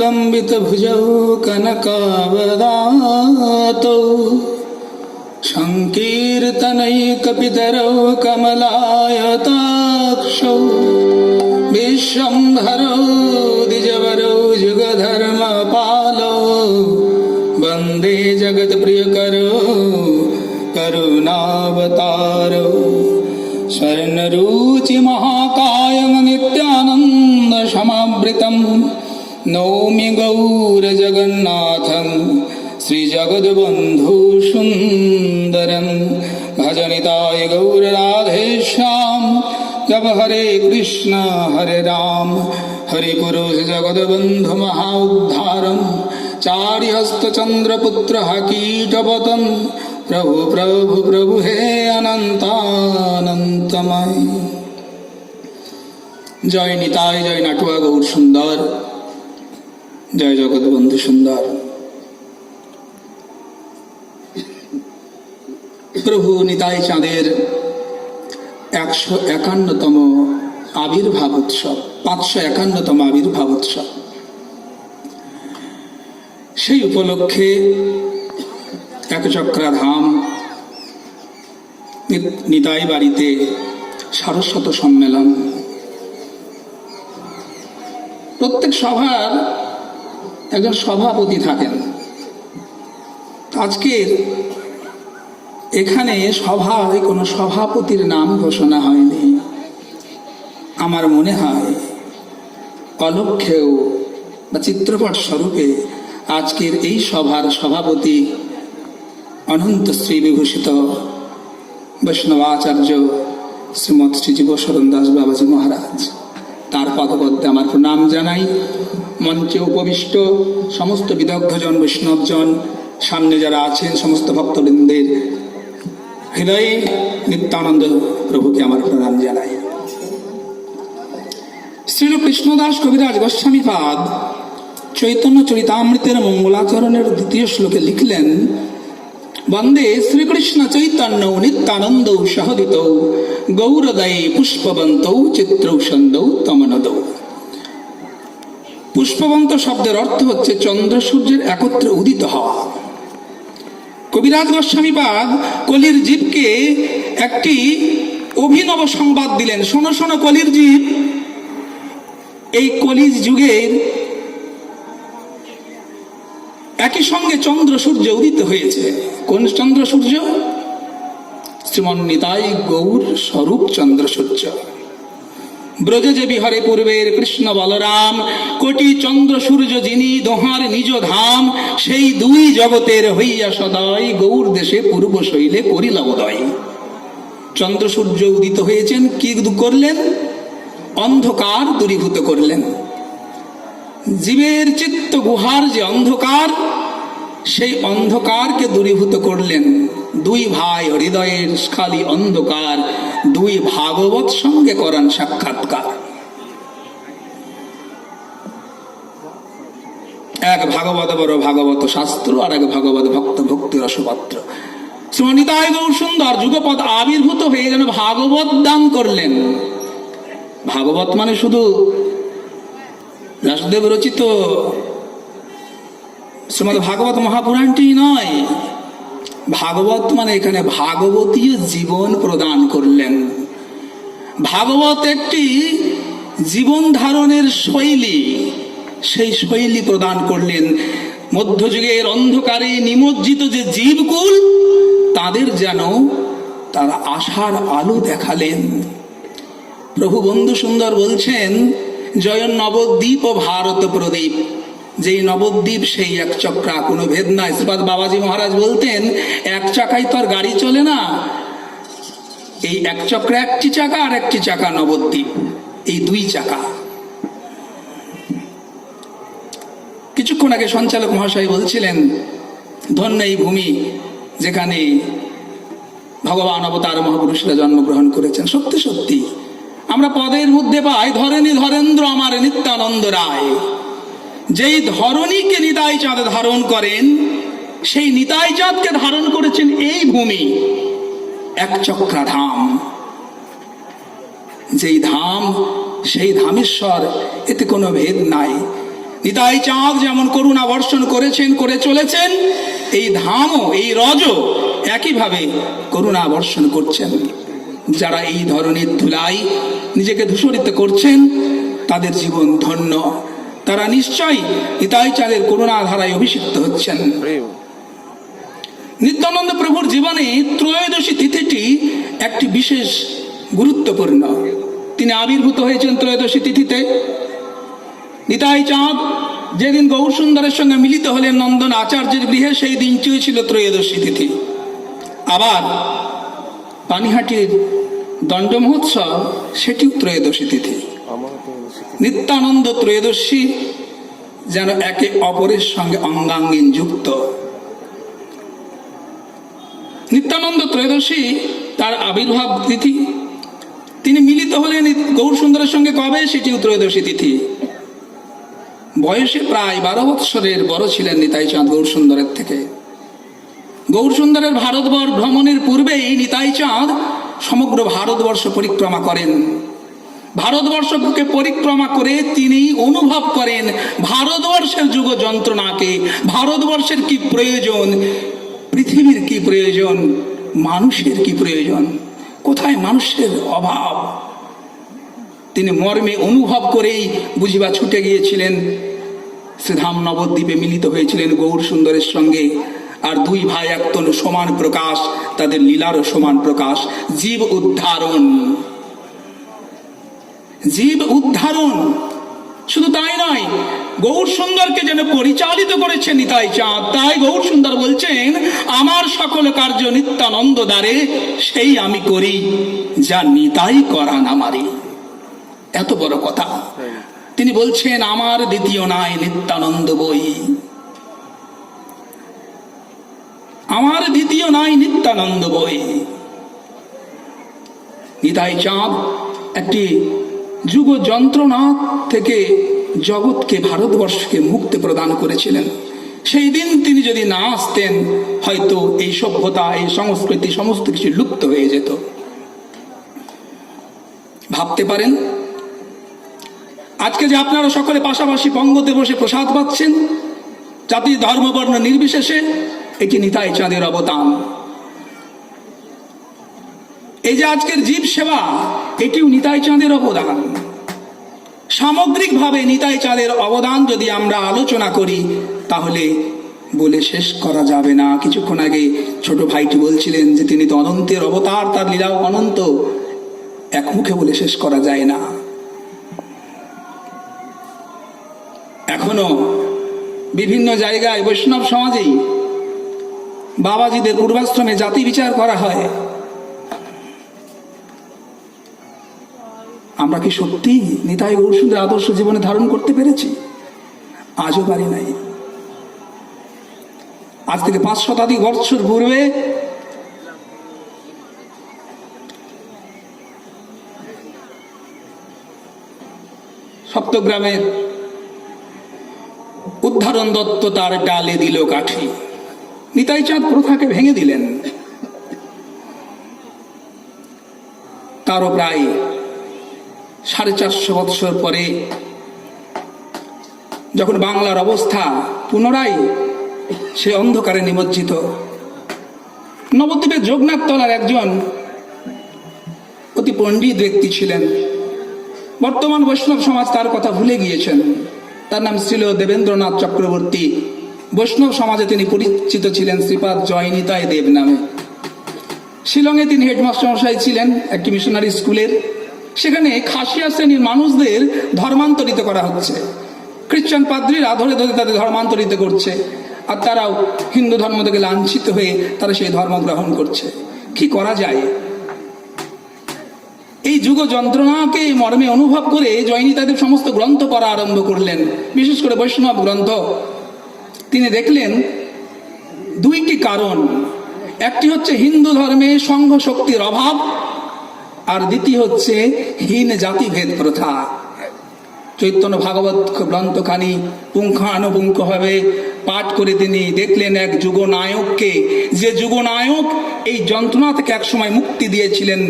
लम्बितभुजौ कनकावदातौ सङ्कीर्तनैकपितरौ कमलायताक्षौ विश्वम्भरौ द्विजवरौ जुगधर्मपालौ वन्दे जगत्प्रियकरो करुणावतारौ स्वर्णरुचिमहाकायं नित्यानन्दसमावृतम् नौमि गौरजगन्नाथं श्रीजगद्बन्धुसुन्दरं भजनिताय गौरराधेश्यां जप हरे कृष्ण हरे राम हरि पुरुष जगद्बन्धु महाउद्धारम् चार्यस्तचन्द्रपुत्र कीटपतन् प्रभु प्रभु प्रभु हे অনন্তানন্তময় জয় নিতাই জয় নাটুয়া গৌর সুন্দর জয় জগৎবন্ধু সুন্দর। প্রভু নিতাই চাঁদের একশো একান্নতম আবির্ভাব উৎসব, পাঁচশো একান্নতম আবির্ভাব উৎসব। সেই উপলক্ষে একচক্রা ধাম নি- নিতাই বাড়িতে সারস্বত সম্মেলন। প্রত্যেক সভার একজন সভাপতি থাকেন। আজকের এখানে সভায় কোনো সভাপতির নাম ঘোষণা হয়নি। আমার মনে হয় অলক্ষেও বা চিত্রপট স্বরূপে আজকের এই সভার সভাপতি অনন্ত শ্রী বিভূষিত বৈষ্ণবাচার্য শ্রীমৎ শ্রী জীবশরণ দাস বাবাজি মহারাজ। তার পদপদ্মে আমার প্রণাম জানাই। মঞ্চে উপবিষ্ট সমস্ত বিদগ্ধজন, বৈষ্ণবজন, সামনে যারা আছেন, সমস্ত ভক্তবৃন্দের হৃদয়ে নিত্যানন্দ প্রভুকে আমার প্রণাম জানাই। শ্রীল কৃষ্ণদাস কবিরাজ গোস্বামী পাদ চৈতন্য চরিতামৃতের মঙ্গলাচরণের দ্বিতীয় শ্লোকে লিখলেন, বন্দে শ্রীকৃষ্ণ চৈতন্য নিত্যানন্দ সহদিত, গৌরদয়ে পুষ্পবন্ত চিত্রৌষন্দৌ তমনদৌ। পুষ্পবন্ত শব্দের অর্থ হচ্ছে চন্দ্র সূর্যের একত্রে উদিত হওয়া। কবিরাজ গোস্বামীপাদ কলির জীবকে একটি অভিনব সংবাদ দিলেন। শোনো শোনো, কলির জীব। এই কলির যুগের একই সঙ্গে চন্দ্র সূর্য উদিত হয়েছে। কোন চন্দ্র সূর্য? শ্রীমন নিতাই গৌর স্বরূপ চন্দ্র সূর্য। ব্রজে যে বিহারে পূর্বের কৃষ্ণ বলরাম, কোটি চন্দ্র সূর্য যিনি দোহার নিজ ধাম, সেই দুই জগতের হইয়া সদয়, গৌর দেশে পূর্ব শৈলে করিল চন্দ্র সূর্য উদিত হয়েছেন, কি করলেন? অন্ধকার দূরীভূত করলেন। জীবের চিত্ত গুহার যে অন্ধকার, সেই অন্ধকারকে দূরীভূত করলেন। দুই ভাই হৃদয়ের খালি অন্ধকার, দুই ভাগবত সঙ্গে করান সাক্ষাৎকার। এক ভাগবত বড় ভাগবত শাস্ত্র আর এক ভাগবত ভক্ত ভক্তি রসপত্র। শ্রীমণিতায় গৌর সুন্দর যুগপদ আবির্ভূত হয়ে যেন ভাগবত দান করলেন। ভাগবত মানে শুধু ব্যাসদেব রচিত শ্রীমদ ভাগবত মহাপুরাণটি নয় ভাগবত মানে এখানে ভাগবতীয় জীবন প্রদান করলেন। ভাগবত একটি জীবন ধারণের শৈলী। সেই শৈলী প্রদান করলেন। মধ্যযুগের অন্ধকারে নিমজ্জিত যে জীবকুল, তাদের যেন তারা আশার আলো দেখালেন। প্রভু বন্ধু সুন্দর বলছেন জয় নবদ্বীপ ও ভারত প্রদীপ। যেই নবদ্বীপ, সেই এক চক্রা। কোনো ভেদ নাই। শ্রীপাদ বাবাজি মহারাজ বলতেন, এক চাকায় তো আর গাড়ি চলে না। এই এক চক্রে একটি চাকা আর একটি চাকা নবদ্বীপ। এই দুই চাকা। কিছুক্ষণ আগে সঞ্চালক মহাশয় বলছিলেন, ধন্য এই ভূমি যেখানে ভগবান অবতার মহাপুরুষরা জন্মগ্রহণ করেছেন। সত্যি সত্যি। আমরা পদের মধ্যে পাই ধরেনি ধরেন্দ্র, আমার নিত্যানন্দ রায়। যেই ধরণীকে নিতাই চাঁদ ধারণ করেন, সেই নিতাই চাঁদকে ধারণ করেছেন এই ভূমি, এক চক্রা ধাম যেই ধাম, সেই ধামেশ্বর, এতে কোনো ভেদ নাই। নিতাই চাঁদ যেমন করুণা বর্ষণ করেছেন, করে চলেছেন, এই ধামও, এই রজ একইভাবে করুণা বর্ষণ করছেন। যারা এই ধরনের ধুলাই নিজেকে ধূসরিত করছেন, তাদের জীবন ধন্য। তারা নিশ্চয়ই নিতাই চাঁদের করুণা ধারায় অভিষিক্ত হচ্ছেন। নিত্যানন্দ প্রভুর জীবনে ত্রয়োদশী তিথিটি একটি বিশেষ গুরুত্বপূর্ণ। তিনি আবির্ভূত হয়েছেন ত্রয়োদশী তিথিতে। নিতাই চাঁদ যেদিন গৌর সুন্দরের সঙ্গে মিলিত হলেন নন্দন আচার্যের গৃহে সেই দিনটিও ছিল ত্রয়োদশী তিথি। আবার পানিহাটির দণ্ড মহোৎসব সেটিও ত্রয়োদশী তিথি। নিত্যানন্দ ত্রয়োদশী যেন একে অপরের সঙ্গে অঙ্গাঙ্গিন যুক্ত। নিত্যানন্দ ত্রয়োদশী তার আবির্ভাব তিথি। তিনি মিলিত হলেন গৌর সুন্দরের সঙ্গে। কবে? সেটিও ত্রয়োদশী তিথি। বয়সে প্রায় বারো বৎসরের বড় ছিলেন নিতাই চাঁদ গৌর সুন্দরের থেকে। গৌর সুন্দরের ভারতবর্ষ ভ্রমণের পূর্বেই নিতাই চাঁদ সমগ্র ভারতবর্ষ পরিক্রমা করেন। ভারতবর্ষকে পরিক্রমা করে তিনি অনুভব করেন ভারতবর্ষের যুগ যন্ত্রণাকে। ভারতবর্ষের কি প্রয়োজন? পৃথিবীর কি প্রয়োজন? মানুষের কি প্রয়োজন? কোথায় মানুষের অভাব? তিনি মর্মে অনুভব করেই বুঝিবা ছুটে গিয়েছিলেন। শ্রীধাম নবদ্বীপে মিলিত হয়েছিলেন গৌর সুন্দরের সঙ্গে। আর দুই ভাই একতন সমান প্রকাশ, তাদের লীলারও সমান প্রকাশ। জীব উদ্ধারণ। জীব উদ্ধারণ। শুধু তাই নয়, গৌর সুন্দরকে যেন পরিচালিত করেছে নিতাই চাঁদ, তাই গৌর সুন্দর বলছেন, আমার সকল কার্য নিত্যানন্দ দ্বারে সেই আমি করি, যা নিতাই করান আমারই। এত বড় কথা। তিনি বলছেন, আমার দ্বিতীয় নাই নিত্যানন্দ বই। আমার দ্বিতীয় নাই নিত্যানন্দ বই। নিতাই চাঁদ একটি যুগ যন্ত্রণা থেকে জগৎকে, ভারতবর্ষকে মুক্তি প্রদান করেছিলেন। সেই দিন তিনি যদি না আসতেন, হয়তো এই সভ্যতা, এই সংস্কৃতি, সমস্ত কিছু লুপ্ত হয়ে যেত। ভাবতে পারেন? আজকে যে আপনারা সকলে পাশাপাশি পঙ্গতে বসে প্রসাদ পাচ্ছেন, জাতি, ধর্ম, বর্ণ নির্বিশেষে, এটি নিতাই চাঁদের অবদান এই যে আজকের জীব সেবা, এটিও নিতাই চাঁদের অবদান। সামগ্রিকভাবে নিতাই চাঁদের অবদান যদি আমরা আলোচনা করি, তাহলে বলে শেষ করা যাবে না। কিছুক্ষণ আগে ছোট ভাইটি বলছিলেন যে, তিনি তো অনন্তের অবতার, তার লীলাও অনন্ত। এক মুখে বলে শেষ করা যায় না। এখনও বিভিন্ন জায়গায় বৈষ্ণব সমাজেই বাবাজিদের পূর্বাশ্রমে জাতি বিচার করা হয়। আমরা কি সত্যি নিতাই গৌরসুন্দর আদর্শ জীবনে ধারণ করতে পেরেছি? আজও পারি নাই। আজ থেকে পাঁচ শতাধিক বৎসর পূর্বে সপ্তগ্রামের উদ্ধারণ দত্ত তার ডালে দিল কাঠি। নিতাই চাঁদ প্রথাকে ভেঙে দিলেন। তারও প্রায় সাড়ে চারশো বৎসর পরে যখন বাংলার অবস্থা পুনরায় সে অন্ধকারে নিমজ্জিত, নবদ্বীপের যোগনাথ তলার একজন অতি পণ্ডিত ব্যক্তি ছিলেন। বর্তমান বৈষ্ণব সমাজ তার কথা ভুলে গিয়েছেন। তার নাম ছিল দেবেন্দ্রনাথ চক্রবর্তী। বৈষ্ণব সমাজে তিনি পরিচিত ছিলেন শ্রীপাদ জয়নিতায় দেব নামে। শিলংয়ে তিনি হেডমাস্টার মশাই ছিলেন, একটি মিশনারি স্কুলের সেখানে খাসিয়া শ্রেণির মানুষদের ধর্মান্তরিত করা হচ্ছে। খ্রিস্টান পাদ্রীরা ধরে ধরে তাদের ধর্মান্তরিত করছে। আর তারাও হিন্দু ধর্ম থেকে লাঞ্ছিত হয়ে তারা সেই ধর্ম গ্রহণ করছে। কি করা যায়? এই যুগ যন্ত্রণাকে মর্মে অনুভব করে জয়নী তাদের সমস্ত গ্রন্থ পড়া আরম্ভ করলেন। বিশেষ করে বৈষ্ণব গ্রন্থ। তিনি দেখলেন দুইটি কারণ। একটি হচ্ছে হিন্দু ধর্মে সংঘ শক্তির অভাব আর দ্বিতীয় হচ্ছে হীন জাতিভেদ প্রথা। চৈতন্য ভাগবত গ্রন্থখানি পুঙ্খানুপুঙ্খভাবে পাঠ করে তিনি দেখলেন এক যুগনায়ককে। যে যুগনায়ক এই যন্ত্রণা থেকে একসময় মুক্তি দিয়েছিলেন।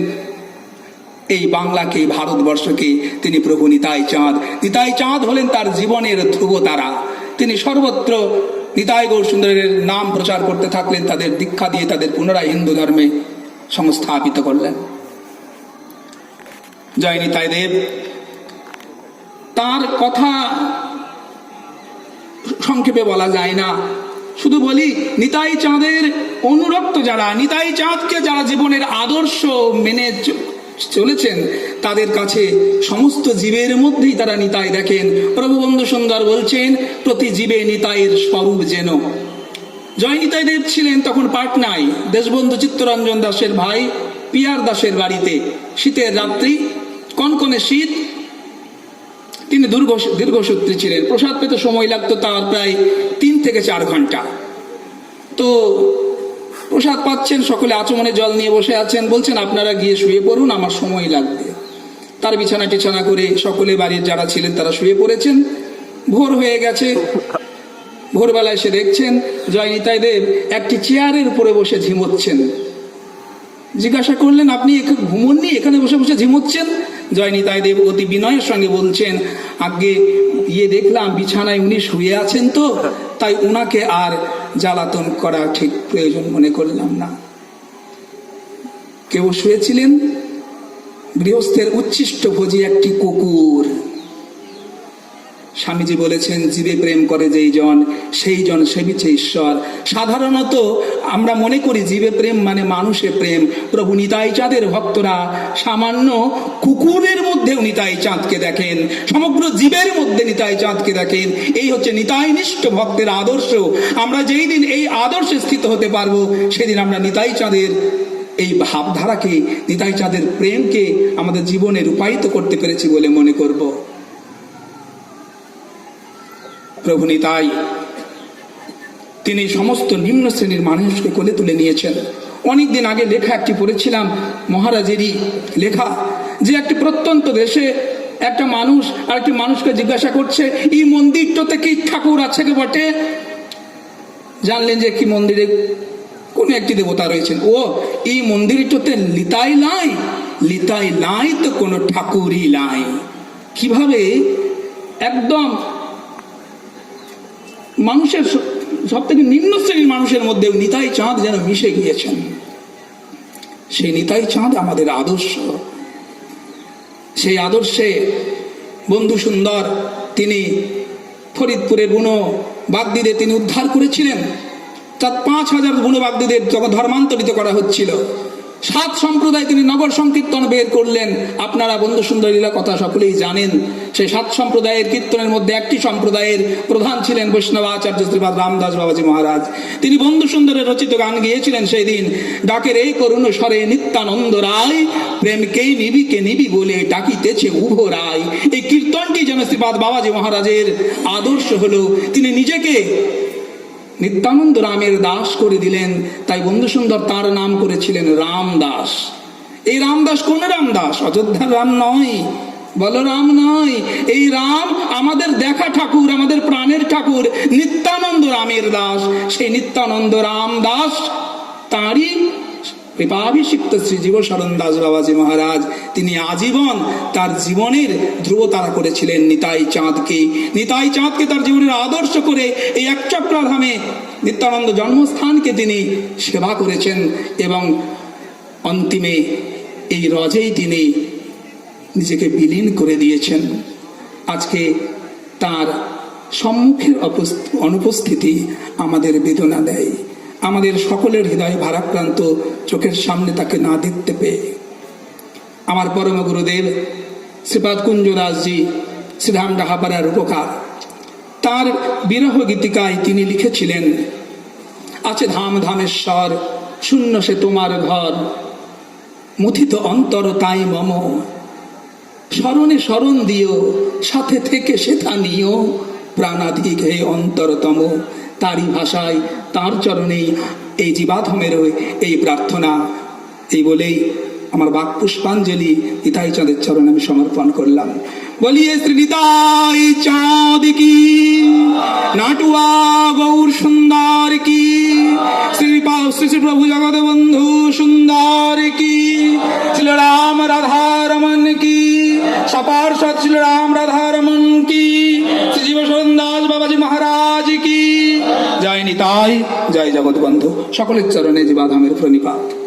এই বাংলাকে, ভারতবর্ষকে তিনি প্রভু নিতাই চাঁদ। নিতাই চাঁদ হলেন তার জীবনের ধ্রুব তারা। তিনি সর্বত্র নিতাই গৌর সুন্দরের নাম প্রচার করতে থাকলেন, তাদের দীক্ষা দিয়ে তাদের পুনরায় হিন্দু ধর্মে সংস্থাপিত করলেন। জয় নিতাই দেব। তার কথা সংক্ষেপে বলা যায় না। শুধু বলি, নিতাই চাঁদের অনুরক্ত যারা, নিতাই চাঁদকে যারা জীবনের আদর্শ মেনে চলেছেন, তাদের কাছে সমস্ত জীবের মধ্যেই তারা নিতাই দেখেন। প্রভুবন্ধু সুন্দর বলছেন, প্রতি জীবে নিতাইয়ের স্বরূপ যেন। জয় নিতাই দেব ছিলেন তখন পাটনায় দেশবন্ধু চিত্তরঞ্জন দাসের ভাই, পিয়ার দাসের বাড়িতে। শীতের রাত্রি কনকনে শীত? তিনি দীর্ঘ দীর্ঘসূত্রী ছিলেন। প্রসাদ পেতে সময় লাগতো তার প্রায় তিন থেকে চার ঘণ্টা। তো প্রসাদ পাচ্ছেন, সকলে আচমনে জল নিয়ে বসে আছেন, বলছেন, আপনারা গিয়ে শুয়ে পড়ুন, আমার সময় লাগবে। তার বিছানা টিছানা করে সকলে বাড়ির যারা ছিলেন, তারা শুয়ে পড়েছেন। ভোর হয়ে গেছে। ভোরবেলায় এসে দেখছেন, জয় নিতাই দেব, একটি চেয়ারের উপরে বসে ঝিমোচ্ছেন। জিজ্ঞাসা করলেন, আপনি ঘুমননি? এখানে বসে বসে ঝিমোচ্ছেন? জয় নিতাই দেব অতি বিনয়ের সঙ্গে বলছেন, আগে ইয়ে দেখলাম, বিছানায় উনি শুয়ে আছেন তো, তাই উনাকে আর জ্বালাতন করা ঠিক প্রয়োজন মনে করলাম না। কেউ শুয়েছিলেন? গৃহস্থের উচ্ছিষ্ট ভোজি একটি কুকুর। স্বামীজি বলেছেন, জীবে প্রেম করে যেই জন, সেই জন সেবিছে ঈশ্বর। সাধারণত আমরা মনে করি জীবে প্রেম মানে মানুষে প্রেম। প্রভু নিতাই চাঁদের ভক্তরা সামান্য কুকুরের মধ্যেও নিতাই চাঁদকে দেখেন। সমগ্র জীবের মধ্যে নিতাই চাঁদকে দেখেন। এই হচ্ছে নিতাই নিষ্ঠ ভক্তের আদর্শ। আমরা যেই দিন এই আদর্শে স্থিত হতে পারব, সেদিন আমরা নিতাই চাঁদের এই ভাবধারাকে, নিতাই চাঁদের প্রেমকে আমাদের জীবনে রূপায়িত করতে পেরেছি বলে মনে করব। প্রভু নিতাই তিনি সমস্ত নিম্ন শ্রেণির মানুষকে কোলে তুলে নিয়েছেন। অনেকদিন আগে লেখা একটি পড়েছিলাম মহারাজেরই লেখা, যে একটি প্রত্যন্ত দেশে একটা মানুষ আর একটি মানুষকে জিজ্ঞাসা করছে, এই মন্দিরটাতে কি ঠাকুর আছে কি বটে? জানলেন যে কি মন্দিরে কোন একটি দেবতা রয়েছেন। ও, এই মন্দিরটাতে লিতাই লাই লিতাই লাই তো কোনো ঠাকুরই লাই কীভাবে? একদম মানুষের সব থেকে নিম্ন শ্রেণির মানুষের মধ্যে নিতাই চাঁদ যেন মিশে গিয়েছেন। সেই নিতাই চাঁদ আমাদের আদর্শ। সেই আদর্শে বন্ধু সুন্দর তিনি ফরিদপুরের বুনো বাগদিদের তিনি উদ্ধার করেছিলেন। তার পাঁচ হাজার বুনো বাগদিদের যখন ধর্মান্তরিত করা হচ্ছিল। সাত সম্প্রদায় তিনি নগর সংকীর্তন বের করলেন। আপনারা বন্ধু সুন্দর লীলা কথা সকলেই জানেন, সেই সাত সম্প্রদায়ের কীর্তনের মধ্যে একটি সম্প্রদায়ের প্রধান ছিলেন বৈষ্ণব আচার্য শ্রীপাদ রামদাস বাবাজি মহারাজ। তিনি বন্ধু সুন্দরের রচিত গান গিয়েছিলেন সেই দিন, ডাকের এই করুণ স্বরে নিত্যানন্দ রায় প্রেমকেই নিবিকে নিবি বলে ডাকিতেছে উভ রায়। এই কীর্তনটি যেন শ্রীপাদ বাবাজি মহারাজের আদর্শ হলো, তিনি নিজেকে নিত্যানন্দ রামের দাস করে দিলেন, তাই বন্ধু সুন্দর তার নাম করেছিলেন রামদাস। এই রামদাস কোন রামদাস? অযোধ্যার রাম নয় বলো রাম নয়। এই রাম আমাদের দেখা ঠাকুর, আমাদের প্রাণের ঠাকুর, নিত্যানন্দ রামের দাস। সেই নিত্যানন্দ রামদাস তাঁরই কৃপাভিষিক্ত শ্রী জীব শরণ দাস বাবাজি মহারাজ। তিনি আজীবন তার জীবনের ধ্রুবতারা করেছিলেন। নিতাই চাঁদকে নিতাই চাঁদকে তার জীবনের আদর্শ করে এই এক চক্রাধামে নিত্যানন্দ জন্মস্থানকে তিনি সেবা করেছেন এবং অন্তিমে এই রজেই তিনি নিজেকে বিলীন করে দিয়েছেন। আজকে তার সম্মুখের অনুপস্থিতি আমাদের বেদনা দেয়। আমাদের সকলের হৃদয় ভারাক্রান্ত, চোখের সামনে তাকে না দেখতে পেয়ে। আমার পরম গুরুদেব, শ্রীপাদ কুঞ্জ দাসজি শ্রীরাম ডাহাপাড়ার উপকার তার বিরহ গীতিকায় তিনি লিখেছিলেন, আছে ধাম ধামেশ্বর, শূন্য সে তোমার ঘর, মুথিত অন্তর তাই মম। স্মরণে স্মরণ দিও, সাথে থেকে সেথা নিও, প্রাণাধিক হে অন্তরতম। তারই ভাষায়, তার চরণেই এই জীবাধমের এই প্রার্থনা। এই বলেই আমার বাক পুষ্পাঞ্জলি নিতাই চাঁদের চরণে আমি সমর্পণ করলাম। বলিয়ে শ্রী নিতাই চাঁদ কি, নাটুয়া গৌর সুন্দর কি, শ্রী শ্রী শ্রী প্রভু জগৎ বন্ধু সুন্দর কি, শ্রী রাম রাধা রমণ রাম জয় জগৎ বন্ধু সকলের চরণে জীবাধামের প্রণিপাত।